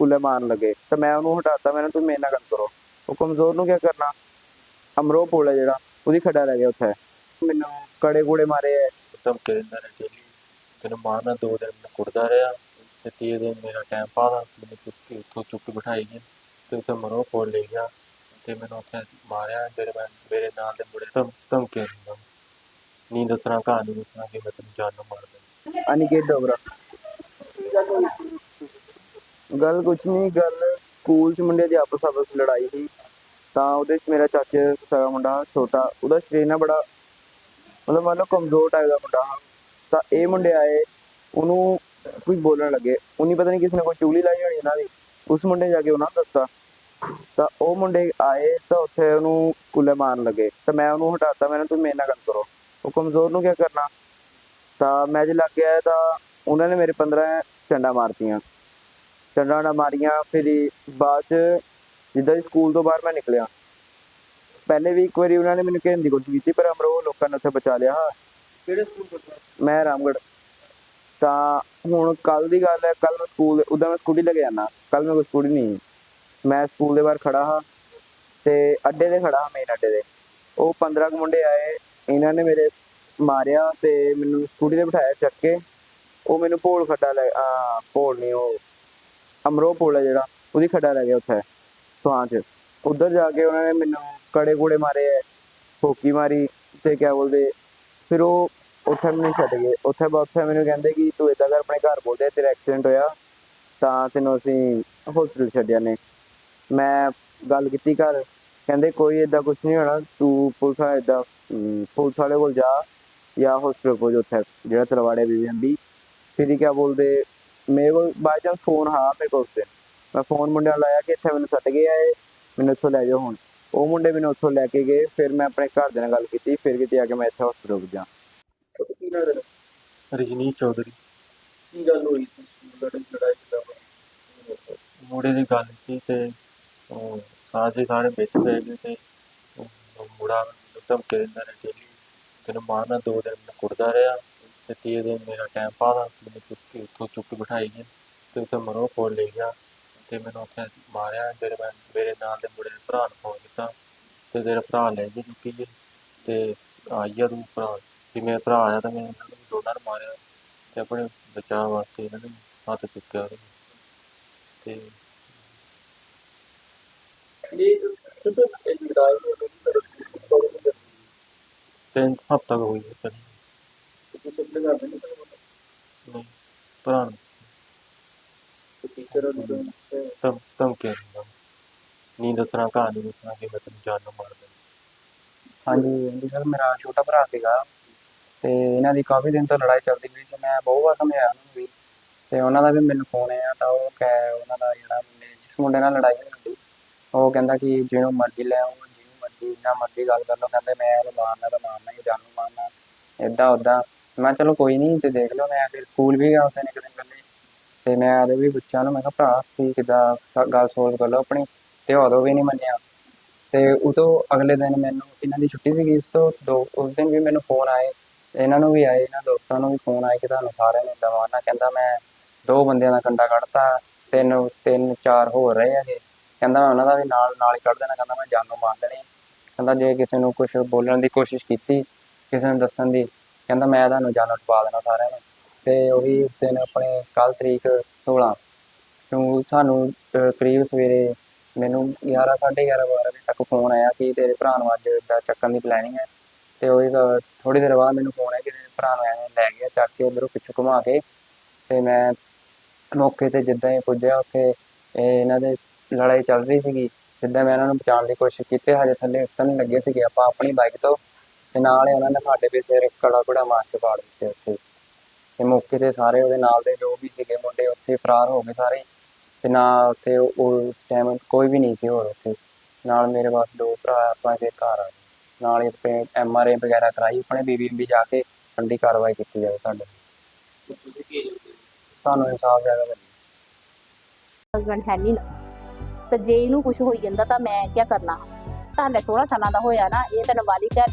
ਕੁੱਲੇ ਮਾਰਨ ਲੱਗੇ ਤਾਂ ਮੈਂ ਉਹਨੂੰ ਹਟਾਤਾ ਮੈਂ ਕਿਹਾ ਤੁਸੀਂ ਮੇਰੇ ਨਾਲ ਗੱਲ ਕਰੋ। ਉਹ ਕਮਜ਼ੋਰ ਨੂੰ ਕੀ ਕਰਨਾ? ਅਮਰੋ ਪੁਲ ਹੈ ਜਿਹੜਾ ਉਹਦੀ ਖੱਡਾ ਰਹਿ ਗਿਆ ਉੱਥੇ। ਮੈਨੂੰ ਕੜੇ ਕੂੜੇ ਮਾਰੇ ਐ। ਧਮਕੇ ਦਿੰਦਾ ਰਿਹਾ ਡੇਲੀ ਤੈਨੂੰ ਮਾਰਨਾ ਦੋ ਦਿਨ ਮੈਂ ਕੁੱਟਦਾ ਰਿਹਾ ਤੇ ਤੀਏ ਦਿਨ ਮੇਰਾ ਟਾਈਮ ਪਾਦਾ ਮੈਨੂੰ ਚੁੱਕ ਕੇ ਉੱਥੋਂ ਚੁੱਕ ਕੇ ਬਿਠਾਈ ਗਿਆ ਤੇ ਉੱਥੇ ਮਰੋ ਕੋਲ ਲੈ ਗਿਆ ਤੇ ਮੈਨੂੰ ਉੱਥੇ ਮਾਰਿਆ ਮੇਰੇ ਮੈਂ ਮੇਰੇ ਨਾਲ ਦੇ ਮੁੰਡੇ ਧਮ ਧਮਕੇ ਦਿੰਦਾ। ਨੀ ਦੱਸਣਾ ਕਹਾਣੀ ਦੱਸਣਾ ਕਿ ਮੈਂ ਤੈਨੂੰ ਜਾਨ ਨੂੰ ਮਾਰ ਦੇਣਾ। ਅਨਿਕੇਤ ਡੋਗਰਾ। ਗੱਲ ਕੁਛ ਨਹੀਂ ਗੱਲ ਸਕੂਲ 'ਚ ਮੁੰਡੇ ਦੀ ਆਪਸ ਆਪਸ ਲੜਾਈ ਸੀ ਤਾਂ ਉਹਦੇ 'ਚ ਮੇਰਾ ਚਾਚੇ ਦਾ ਮੁੰਡਾ ਛੋਟਾ, ਉਹਦਾ ਸਰੀਰ ਨਾ ਬੜਾ ਮਤਲਬ ਮੰਨ ਲਓ ਕਮਜ਼ੋਰ ਟਾਈਪ ਦਾ ਮੁੰਡਾ ਤਾਂ ਇਹ ਮੁੰਡੇ ਆਏ, ਉਹਨੂੰ ਕੁਝ ਬੋਲਣ ਲੱਗੇ। ਉਹਨੀ ਪਤਾ ਨਹੀਂ ਕਿਸ ਨੇ ਕੋਈ ਚੁਗਲੀ ਲਾਈ ਹੋਣੀ ਇਹਨਾਂ ਦੀ। ਉਸ ਮੁੰਡੇ ਜਾ ਕੇ ਉਹਨਾਂ ਨੂੰ ਦੱਸਤਾ। ਤਾਂ ਉਹ ਮੁੰਡੇ ਆਏ ਤਾਂ ਉੱਥੇ ਉਹਨੂੰ ਕੁੱਲੇ ਮਾਰਨ ਲੱਗੇ। ਤਾਂ ਮੈਂ ਉਹਨੂੰ ਹਟਾਤਾ, ਮੈਂ ਕਿਹਾ ਤੁਸੀਂ ਮੇਰੇ ਨਾਲ ਗੱਲ ਕਰੋ। ਉਹ ਕਮਜ਼ੋਰ ਨੂੰ ਕੀ ਕਰਨਾ? ਤਾਂ ਮੈਂ ਜੇ ਲੱਗ ਗਿਆ ਤਾਂ ਉਹਨਾਂ ਨੇ ਮੇਰੇ 15 ਚੰਡਾ ਮਾਰਤੀਆਂ। ਚੰਡਾ ਨਾ ਮਾਰੀਆਂ। ਫਿਰ ਬਾਅਦ ਚ ਜਿੱਦਾਂ ਹੀ ਸਕੂਲ ਤੋਂ ਬਾਹਰ ਮੈਂ ਨਿਕਲਿਆ ਪਹਿਲੇ ਵੀ ਇੱਕ ਵਾਰੀ ਉਹਨਾਂ ਨੇ ਮੈਨੂੰ ਕਹਿਣ ਦੀ ਕੋਸ਼ਿਸ਼ ਕੀਤੀ ਪਰ ਅਮਰੋ ਲੋਕਾਂ ਨੇ ਉੱਥੇ ਬਚਾ ਲਿਆ। ਕਿਹੜੇ ਸਕੂਲ ਪੜ੍ਹਦਾ ਮੈਂ ਰਾਮਗੜ੍ਹ। ਤਾਂ ਹੁਣ ਕੱਲ ਦੀ ਗੱਲ ਹੈ ਕੱਲ ਮੈਂ ਸਕੂਲ ਉਦਾਂ ਮੈਂ ਸਕੂਟੀ ਲੈ ਕੇ ਜਾਣਾ ਕੱਲ ਮੇਰੇ ਕੋਲ ਸਕੂਟੀ ਨਹੀਂ। ਮੈਂ ਸਕੂਲ ਦੇ ਬਾਹਰ ਖੜਾ ਹਾਂ ਤੇ ਅੱਡੇ ਤੇ ਖੜਾ ਹਾਂ ਮੇਨ ਅੱਡੇ ਦੇ ਉਹ 15 ਕੁ ਮੁੰਡੇ ਆਏ ਇਹਨਾਂ ਨੇ ਮੇਰੇ ਮਾਰਿਆ ਤੇ ਮੈਨੂੰ ਸਕੂਟੀ ਤੇ ਬਿਠਾਇਆ ਚੱਕ ਕੇ। ਉਹ ਮੈਨੂੰ ਭੋਲ ਖੱਡਾ ਲੈ ਆ ਭੋਲ ਨਹੀਂ ਉਹ ਅਮਰੋ ਪੁਲ ਹੈ ਜਿਹੜਾ, ਉਹਦੀ ਖੱਡਾ ਲੈ ਗਿਆ ਉੱਥੇ ਸੁਹਾਂ ਚ। ਉਧਰ ਜਾ ਕੇ ਉਹਨਾਂ ਨੇ ਮੈਨੂੰ ਕੜੇ ਕੂੜੇ ਮਾਰੇ ਐ ਹੋਕੀ ਮਾਰੀ ਤੇ ਕਿਆ ਬੋਲਦੇ, ਫਿਰ ਉਹ ਉੱਥੇ ਮੈਨੂੰ ਛੱਡ ਗਏ। ਉੱਥੇ ਬਾ ਮੈਨੂੰ ਕਹਿੰਦੇ ਕਿ ਤੂੰ ਏਦਾਂ ਕਰ, ਆਪਣੇ ਘਰ ਬੋਲਦੇ, ਤੇਰਾ ਐਕਸੀਡੈਂਟ ਹੋਇਆ, ਤਾਂ ਤੈਨੂੰ ਅਸੀਂ ਹਸਪੀਟਲ ਛੱਡਿਆ ਨੇ ਮੈਂ ਗੱਲ ਕੀਤੀ ਘਰ, ਕਹਿੰਦੇ ਕੋਈ ਏਦਾਂ ਕੁਝ ਨਹੀਂ ਹੋਣਾ, ਤੂੰ ਪੁਲਿਸ ਵਾਲੇ ਏਦਾਂ ਪੁਲਿਸ ਵਾਲੇ ਕੋਲ ਜਾ ਜਾਂ ਹਸਪੀਟਲ ਕੋਲ ਉੱਥੇ, ਜਿਹੜਾ ਤਲਵਾੜੇ ਵੀ ਜਾਂਦੀ ਫਿਰ ਕੀ ਬੋਲਦੇ ਮੇਰੇ ਕੋਲ ਬਾਈ ਚਾਂਸ ਫੋਨ ਹਾਂ ਮੇਰੇ ਕੋਲ ਉਸ ਦਿਨ ਮੈਂ ਫੋਨ ਮੁੰਡਿਆਂ ਨੂੰ ਲਾਇਆ ਕਿ ਇੱਥੇ ਮੈਨੂੰ ਸੱਟ ਗਏ ਆਏ ਮੈਨੂੰ ਇੱਥੋਂ ਲੈ ਜਾਓ ਹੁਣ। ਉਹ ਮੁੰਡੇ ਮੈਨੂੰ ਉੱਥੋਂ ਲੈ ਕੇ ਗਏ ਫਿਰ ਮੈਂ ਆਪਣੇ ਘਰ ਦੇ ਨਾਲ ਗੱਲ ਕੀਤੀ ਫਿਰ ਕਿਤੇ ਆ ਕੇ ਮੈਂ ਇੱਥੇ ਹਸਪੀਟਲ ਪੁੱਜਾ ਕੀ ਨਾ ਤੇਰਾ ਰਜਨੀਸ਼ ਚੌਧਰੀ। ਕੀ ਗੱਲ ਹੋਈ ਸੀ? ਦੇ ਲੜਾਈ ਕਿਦਾਂ ਮੁੰਡੇ ਦੀ ਗੱਲ ਸੀ ਤੇ ਉਹ ਸਾਰੇ ਸਾਰੇ ਵਿੱਚ ਪੈ ਗਏ ਤੇ ਮੁੰਡਾ ਮੈਨੂੰ ਧਮਕੇ ਦਿੰਦਾ ਰਿਹਾ ਡੇਲੀ ਤੈਨੂੰ ਮਾਰਨਾ ਦੋ ਦਿਨ ਮੈਂ ਕੁੱਟਦਾ ਰਿਹਾ। ਤੇ ਤੀਏ ਦਿਨ ਮੇਰਾ ਟਾਈਮ ਪਾਦਾ ਮੈਨੂੰ ਚੁੱਕ ਕੇ ਉੱਥੋਂ ਚੁੱਕ ਕੇ ਬਿਠਾਈ ਗਿਆ ਤੇ ਉੱਥੇ ਮਰੋ ਕੋਲ ਲੈ ਗਿਆ ਤੇ ਮੈਨੂੰ ਉੱਥੇ ਮਾਰਿਆ ਮੇਰੇ ਮੈਂ ਮੇਰੇ ਨਾਲ ਦੇ ਮੁੰਡੇ ਦੇ ਭਰਾ ਨੂੰ ਫੋਨ ਕੀਤਾ ਤੇ ਤੇਰਾ ਭਰਾ ਲੈ ਜੀ ਚੁੱਕੀ ਜੀ ਤੇ ਆਈਆ ਤੂੰ ਭਰਾ ਵੀ ਮੇਰਾ ਭਰਾ ਆਇਆ ਤਾਂ ਮੈਂ ਇਹਨਾਂ ਨੂੰ ਦੋਨਾਂ ਨੂੰ ਮਾਰਿਆ ਤੇ ਆਪਣੇ ਬਚਾਅ ਵਾਸਤੇ ਇਹਨਾਂ ਨੇ ਹੱਥ ਚੁੱਕਿਆ ਤੇ ਗਈ ਤਿੰਨ ਹਫ਼ਤਾ ਹੈ ਕਦੀ ਤੁਸੀਂ ਆਪਣੇ ਨਹੀਂ ਨਹੀਂ ਭਰਾ ਨੂੰ। ਟੀਚਰ ਨੂੰ ਧਮ, ਧਮਕੀਆਂ ਦਿੰਦਾ। ਨੀ ਦੱਸਣਾ ਕਹਾਣੀ ਦੱਸਣਾ ਕਿ ਮੈਂ ਤੈਨੂੰ ਜਾਨ ਨੂੰ ਮਾਰ ਦੇਣਾ ਹਾਂਜੀ ਸਰ ਮੇਰਾ ਛੋਟਾ ਭਰਾ ਸੀਗਾ ਤੇ ਇਹਨਾਂ ਦੀ ਕਾਫੀ ਦਿਨ ਤੋਂ ਲੜਾਈ ਚੱਲਦੀ ਪਈ ਸੀ। ਮੈਂ ਬਹੁਤ ਵਾਰ ਸਮਝਾਇਆ ਉਹਨਾਂ ਵੀ ਤੇ ਉਹਨਾਂ ਦਾ ਵੀ ਮੈਨੂੰ ਫੋਨ ਆਇਆ ਤਾਂ ਉਹ ਕਹਿ ਉਹਨਾਂ ਦਾ ਜਿਹੜਾ ਜਿਸ ਮੁੰਡੇ ਨਾਲ ਲੜਾਈ ਹੋਈ ਸੀ, ਉਹ ਕਹਿੰਦਾ ਕਿ ਜਿਹਨੂੰ ਮਰਜ਼ੀ ਲੈ ਆਓ, ਜਿਹਨੂੰ ਮਰਜ਼ੀ ਨਾ ਮਰਜ਼ੀ ਗੱਲ ਕਰ ਲਓ। ਕਹਿੰਦੇ ਮੈਂ ਉਹਨੂੰ ਮਾਰਨਾ ਤਾਂ ਮਾਰਨਾ ਹੀ ਜਾਨ ਨੂੰ ਮਾਰਨਾ। ਏਦਾਂ ਓਦਾਂ ਮੈਂ ਕਿਹਾ ਚਲੋ ਕੋਈ ਨਹੀਂ ਤੇ ਦੇਖ ਲਓ, ਮੈਂ ਫਿਰ ਸਕੂਲ ਵੀ ਗਿਆ ਉਸ ਦਿਨ ਇੱਕ ਦਿਨ ਪਹਿਲੇ ਤੇ ਮੈਂ ਆਦੇ ਵੀ ਬੱਚਿਆਂ ਨੂੰ, ਮੈਂ ਕਿਹਾ ਭਰਾ ਤੁਸੀਂ ਕਿੱਦਾਂ ਗੱਲ ਸੋਲਵ ਕਰ ਲਓ ਆਪਣੀ, ਤੇ ਉਦੋਂ ਵੀ ਨਹੀਂ ਮੰਨਿਆ। ਤੇ ਉਦੋਂ ਅਗਲੇ ਦਿਨ ਮੈਨੂੰ ਇਹਨਾਂ ਦੀ ਛੁੱਟੀ ਸੀਗੀ, ਉਸ ਤੋਂ ਦੋ, ਉਸ ਦਿਨ ਵੀ ਮੈਨੂੰ ਫੋਨ ਆਏ, ਇਹਨਾਂ ਨੂੰ ਵੀ ਆਏ, ਇਹਨਾਂ ਦੋਸਤਾਂ ਨੂੰ ਵੀ ਫੋਨ ਆਏ ਕਿ ਤੁਹਾਨੂੰ ਸਾਰਿਆਂ ਨੇ ਏਦਾਂ ਮਾਰਨਾ। ਕਹਿੰਦਾ ਮੈਂ ਦੋ ਬੰਦਿਆਂ ਦਾ ਕੰਡਾ ਕੱਢਤਾ, ਤਿੰਨ ਤਿੰਨ, ਚਾਰ ਹੋਰ ਰਹੇ ਹੈਗੇ। ਕਹਿੰਦਾ ਮੈਂ ਉਹਨਾਂ ਦਾ ਵੀ ਨਾਲ ਨਾਲ ਹੀ ਕੱਢ ਦੇਣਾ, ਕਹਿੰਦਾ ਮੈਂ ਜਾਨੋਂ ਮਾਰ ਦੇਣੀ। ਕਹਿੰਦਾ ਜੇ ਕਿਸੇ ਨੂੰ ਕੁਝ ਬੋਲਣ ਦੀ ਕੋਸ਼ਿਸ਼ ਕੀਤੀ, ਕਿਸੇ ਨੂੰ ਦੱਸਣ ਦੀ ਕਹਿੰਦਾ ਮੈਂ ਤੁਹਾਨੂੰ ਜਾਨੋਂ ਪਾ ਦੇਣਾ ਸਾਰਿਆਂ ਨੂੰ। ਤੇ ਉਹੀ ਉਸ ਦਿਨ ਆਪਣੇ ਕੱਲ ਤਰੀਕ 16 ਨੂੰ ਸਾਨੂੰ ਕਰੀਬ ਸਵੇਰੇ ਮੈਨੂੰ 11 11:30 12 ਵਜੇ ਤੱਕ ਫੋਨ ਆਇਆ ਕਿ ਤੇਰੇ ਭਰਾ ਨੂੰ ਅੱਜ ਏਦਾਂ ਚੱਕਣ ਦੀ ਪਲੈਨਿੰਗ ਹੈ। ਤੇ ਉਹੀ ਥੋੜੀ ਦੇਰ ਬਾਅਦ ਮੈਨੂੰ ਫੋਨ ਆਇਆ ਕਿ ਤੇਰੇ ਭਰਾ ਨੂੰ ਐਵੇਂ ਲੈ ਗਿਆ, ਚੱਕ ਕੇ ਉਧਰੋਂ ਪਿੱਛੋਂ ਘੁਮਾ ਕੇ। ਤੇ ਮੈਂ ਮੌਕੇ ਤੇ ਜਿੱਦਾਂ ਹੀ ਪੁੱਜਿਆ, ਉੱਥੇ ਇਹ ਇਹਨਾਂ ਦੇ ਲੜਾਈ ਚੱਲ ਰਹੀ ਸੀਗੀ। ਜਿੱਦਾਂ ਮੈਂ ਇਹਨਾਂ ਨੂੰ ਬਚਾਉਣ ਦੀ ਕੋਸ਼ਿਸ਼ ਕੀਤੀ, ਹਜੇ ਥੱਲੇ ਉਤਰਨ ਲੱਗੇ ਸੀਗੇ। ਆਪਾਂ ਆਪਣੀ ਬਾਈਕ ਤੋਂ ਤੇ ਨਾਲ ਹੀ ਉਹਨਾਂ ਨੇ ਸਾਡੇ ਵੀ ਸਿਰ ਕੜਾ ਕੁੜਾ ਮਾਰ ਕੇ ਪਾੜ ਦਿੱਤੇ ਉੱਥੇ। ਤੇ ਮੌਕੇ ਤੇ ਸਾਰੇ ਉਹਦੇ ਨਾਲ ਦੇ ਜੋ ਵੀ ਸੀਗੇ ਮੁੰਡੇ ਉੱਥੇ ਫਰਾਰ ਹੋ ਗਏ ਸਾਰੇ। ਤੇ ਨਾ ਉੱਥੇ ਉਸ ਟਾਈਮ ਕੋਈ ਵੀ ਨਹੀਂ ਸੀ ਹੋਰ ਉੱਥੇ। ਨਾਲ ਮੇਰੇ ਬਸ ਦੋ ਭਰਾ ਆਪਾਂ ਫਿਰ ਘਰ ਆ। ਗਏ ਨਾਲ ਹੀ ਆਪਣੇ ਐਮ ਆਰ ਆਈ ਵਗੈਰਾ ਕਰਾਈ ਆਪਣੇ ਬੀਬੀਐਮਬੀ ਜਾ ਕੇ ਠੰਡੀ ਕਾਰਵਾਈ ਕੀਤੀ ਜਾਵੇ ਸਾਡੇ ਤੇ। ਸਾਨੂੰ ਇਨਸਾਫ ਜ਼ਿਆਦਾ ਮਿਲੇ। ਹਸਬੰਡ ਹੈ ਨਹੀਂ ਨਾ। ਤੇ ਜੇ ਇਹਨੂੰ ਕੁਝ ਹੋਈ ਜਾਂਦਾ ਤਾਂ ਮੈਂ ਕੀ ਕਰਨਾ? ਹਾਲੇ 16 ਸਾਲਾਂ ਦਾ ਹੋਇਆ ਨਾ ਇਹ ਤਾਂ ਨਾਬਾਲਿਗ ਹੈ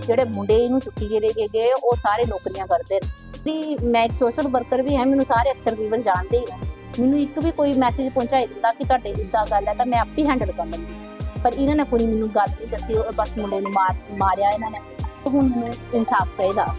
ਜਿਹੜੇ ਮੁੰਡੇ ਇਹਨੂੰ ਚੁੱਕੀ ਕੇ ਗਏ, ਉਹ ਸਾਰੇ ਨੌਕਰੀਆਂ ਕਰਦੇ ਨੇ। ਵੀ ਮੈਂ ਇੱਕ ਸੋਸ਼ਲ ਵਰਕਰ ਵੀ ਹਾਂ, ਮੈਨੂੰ ਸਾਰੇ ਅਕਸਰ ਤਕਰੀਬਨ ਜਾਣਦੇ ਹੀ ਨੇ। ਮੈਨੂੰ ਇੱਕ ਵੀ ਕੋਈ ਮੈਸੇਜ ਪਹੁੰਚਾਈ ਦਿੰਦਾ ਕਿ ਤੁਹਾਡੇ ਇਦਾਂ ਗੱਲ ਹੈ ਤਾਂ ਮੈਂ ਆਪੇ ਹੈਂਡਲ ਕਰ ਲੈਂਦੀ। ਪਰ ਇਹਨਾਂ ਨੇ ਕੋਈ ਮੈਨੂੰ ਗੱਲ ਨਹੀਂ ਦੱਸੀ ਬਸ ਮੁੰਡੇ ਨੂੰ ਮਾਰ, ਮਾਰਿਆ ਇਹਨਾਂ ਨੇ। ਤੇ ਹੁਣ ਮੈਨੂੰ ਇਨਸਾਫ ਚਾਹੀਦਾ।